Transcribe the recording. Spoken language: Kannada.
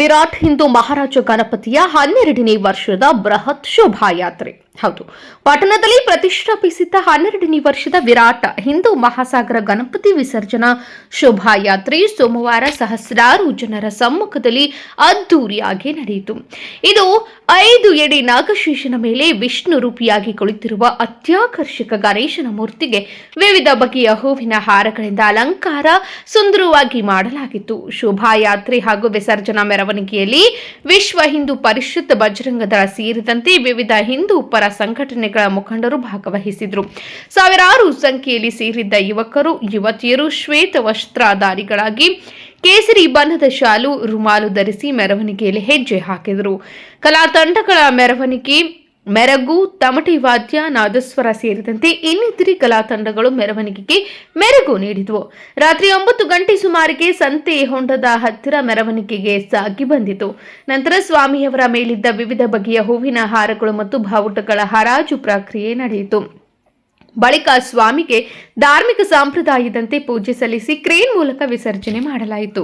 ವಿರಾಟ್ ಹಿಂದೂ ಮಹಾರಾಜ ಗಣಪತಿಯ ಹನ್ನೆರಡನೇ ವರ್ಷದ ಬೃಹತ್ ಶೋಭಾಯಾತ್ರೆ. ಹೌದು. ಪಟ್ಟಣದಲ್ಲಿ ಪ್ರತಿಷ್ಠಾಪಿಸಿದ್ದ ಹನ್ನೆರಡನೇ ವರ್ಷದ ವಿರಾಟ, ಹಿಂದೂ ಮಹಾಸಾಗರ ಗಣಪತಿ ವಿಸರ್ಜನಾ ಶೋಭಾಯಾತ್ರೆ ಸೋಮವಾರ ಸಹಸ್ರಾರು ಜನರ ಸಮ್ಮುಖದಲ್ಲಿ ಅದ್ದೂರಿಯಾಗಿ ನಡೆಯಿತು. ಇದು ಐದು ಎಡೆ ನಾಗಶೇಷನ ಮೇಲೆ ವಿಷ್ಣು ರೂಪಿಯಾಗಿ ಕುಳಿತಿರುವ ಅತ್ಯಾಕರ್ಷಕ ಗಣೇಶನ ಮೂರ್ತಿಗೆ ವಿವಿಧ ಬಗೆಯ ಹೂವಿನ ಹಾರಗಳಿಂದ ಅಲಂಕಾರ ಸುಂದರವಾಗಿ ಮಾಡಲಾಗಿತ್ತು. ಶೋಭಾಯಾತ್ರೆ ಹಾಗೂ ವಿಸರ್ಜನಾ ಮೆರವಣಿಗೆಯಲ್ಲಿ ವಿಶ್ವ ಹಿಂದೂ ಪರಿಷತ್ ಬಜರಂಗದಳ ಸೇರಿದಂತೆ ವಿವಿಧ ಹಿಂದೂ ಪರ ಸಂಘಟನೆಗಳ ಮುಖಂಡರು ಭಾಗವಹಿಸಿದ್ರು. ಸಾವಿರಾರು ಸಂಖ್ಯೆಯಲ್ಲಿ ಸೇರಿದ್ದ ಯುವಕರು, ಯುವತಿಯರು ಶ್ವೇತ ವಸ್ತ್ರಧಾರಿಗಳಾಗಿ ಕೇಸರಿ ಬಣ್ಣದ ಶಾಲು ರುಮಾಲು ಧರಿಸಿ ಮೆರವಣಿಗೆಯಲ್ಲಿ ಹೆಜ್ಜೆ ಹಾಕಿದರು. ಕಲಾ ತಂಡಗಳ ಮೆರವಣಿಗೆ ಮೆರಗು, ತಮಟಿ ವಾದ್ಯ, ನಾದಸ್ವರ ಸೇರಿದಂತೆ ಇನ್ನಿತರೆ ಕಲಾ ತಂಡಗಳು ಮೆರವಣಿಗೆಗೆ ಮೆರಗು ನೀಡಿದವು. ರಾತ್ರಿ ಒಂಬತ್ತು ಗಂಟೆ ಸುಮಾರಿಗೆ ಸಂತೆ ಹೊಂಡದ ಹತ್ತಿರ ಮೆರವಣಿಗೆಗೆ ಸಾಗಿ ಬಂದಿತು. ನಂತರ ಸ್ವಾಮಿಯವರ ಮೇಲಿದ್ದ ವಿವಿಧ ಬಗೆಯ ಹೂವಿನ ಹಾರಗಳು ಮತ್ತು ಭಾವುಟಗಳ ಹರಾಜು ಪ್ರಕ್ರಿಯೆ ನಡೆಯಿತು. ಬಳಿಕ ಸ್ವಾಮಿಗೆ ಧಾರ್ಮಿಕ ಸಂಪ್ರದಾಯದಂತೆ ಪೂಜೆ ಸಲ್ಲಿಸಿ ಕ್ರೇನ್ ಮೂಲಕ ವಿಸರ್ಜನೆ ಮಾಡಲಾಯಿತು.